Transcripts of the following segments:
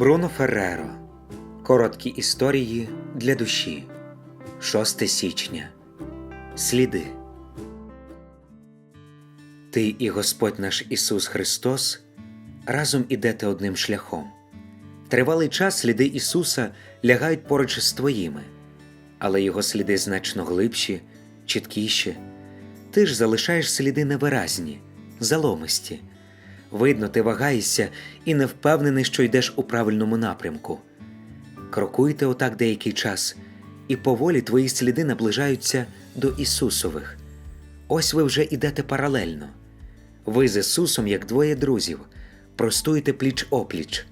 Бруно Ферреро. Короткі історії для душі. 6 січня. Сліди. Ти і Господь наш Ісус Христос разом ідете одним шляхом. Тривалий час сліди Ісуса лягають поруч з твоїми, але Його сліди значно глибші, чіткіші. Ти ж залишаєш сліди невиразні, заломисті. Видно, ти вагаєшся і не впевнений, що йдеш у правильному напрямку. Крокуйте отак деякий час, і поволі твої сліди наближаються до Ісусових. Ось ви вже йдете паралельно. Ви з Ісусом, як двоє друзів, простуєте пліч опліч.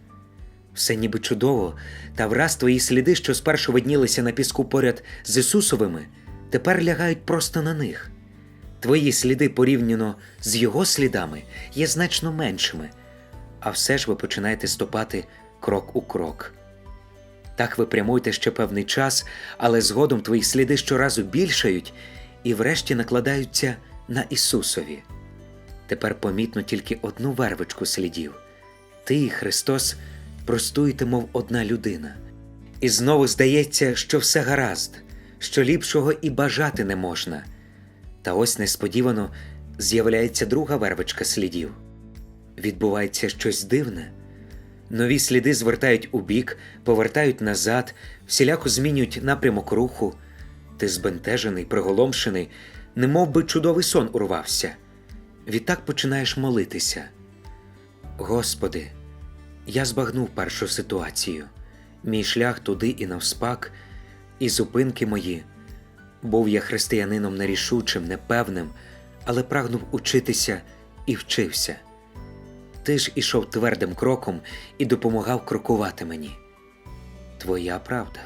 Все ніби чудово, та враз твої сліди, що спершу виднілися на піску поряд з Ісусовими, тепер лягають просто на них. Твої сліди порівняно з його слідами є значно меншими, а все ж ви починаєте ступати крок у крок. Так ви прямуєте ще певний час, але згодом твої сліди щоразу більшають і врешті накладаються на Ісусові. Тепер помітно тільки одну вервичку слідів. Ти і Христос простуєте, мов одна людина. І знову здається, що все гаразд, що ліпшого і бажати не можна. Та ось несподівано з'являється друга вервичка слідів. Відбувається щось дивне. Нові сліди звертають у бік, повертають назад, всіляко змінюють напрямок руху. Ти збентежений, приголомшений, немов би чудовий сон урвався. Відтак починаєш молитися. Господи, я збагнув першу ситуацію, мій шлях туди і навспак, і зупинки мої. Був я християнином нерішучим, непевним, але прагнув учитися і вчився. Ти ж ішов твердим кроком і допомагав крокувати мені. Твоя правда.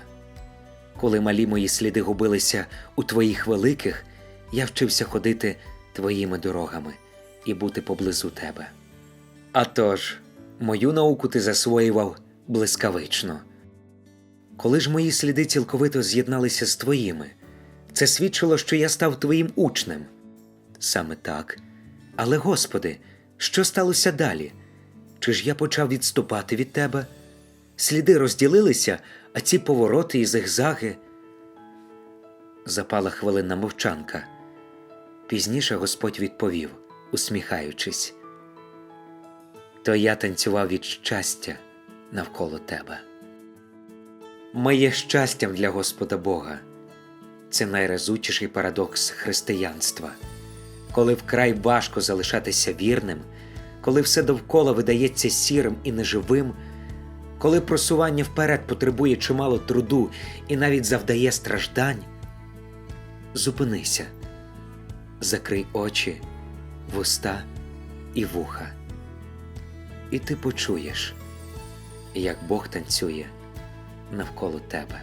Коли малі мої сліди губилися у твоїх великих, я вчився ходити твоїми дорогами і бути поблизу тебе. А тож, мою науку ти засвоював блискавично. Коли ж мої сліди цілковито з'єдналися з твоїми, це свідчило, що я став твоїм учнем. Саме так. Але, Господи, що сталося далі? Чи ж я почав відступати від тебе? Сліди розділилися, а ці повороти і зигзаги. Запала хвилинна мовчанка. Пізніше Господь відповів, усміхаючись. То я танцював від щастя навколо тебе. Ми є щастям для Господа Бога. Це найразучіший парадокс християнства. Коли вкрай важко залишатися вірним, коли все довкола видається сірим і неживим, коли просування вперед потребує чимало труду і навіть завдає страждань, зупинися, закрий очі, вуста і вуха, і ти почуєш, як Бог танцює навколо тебе.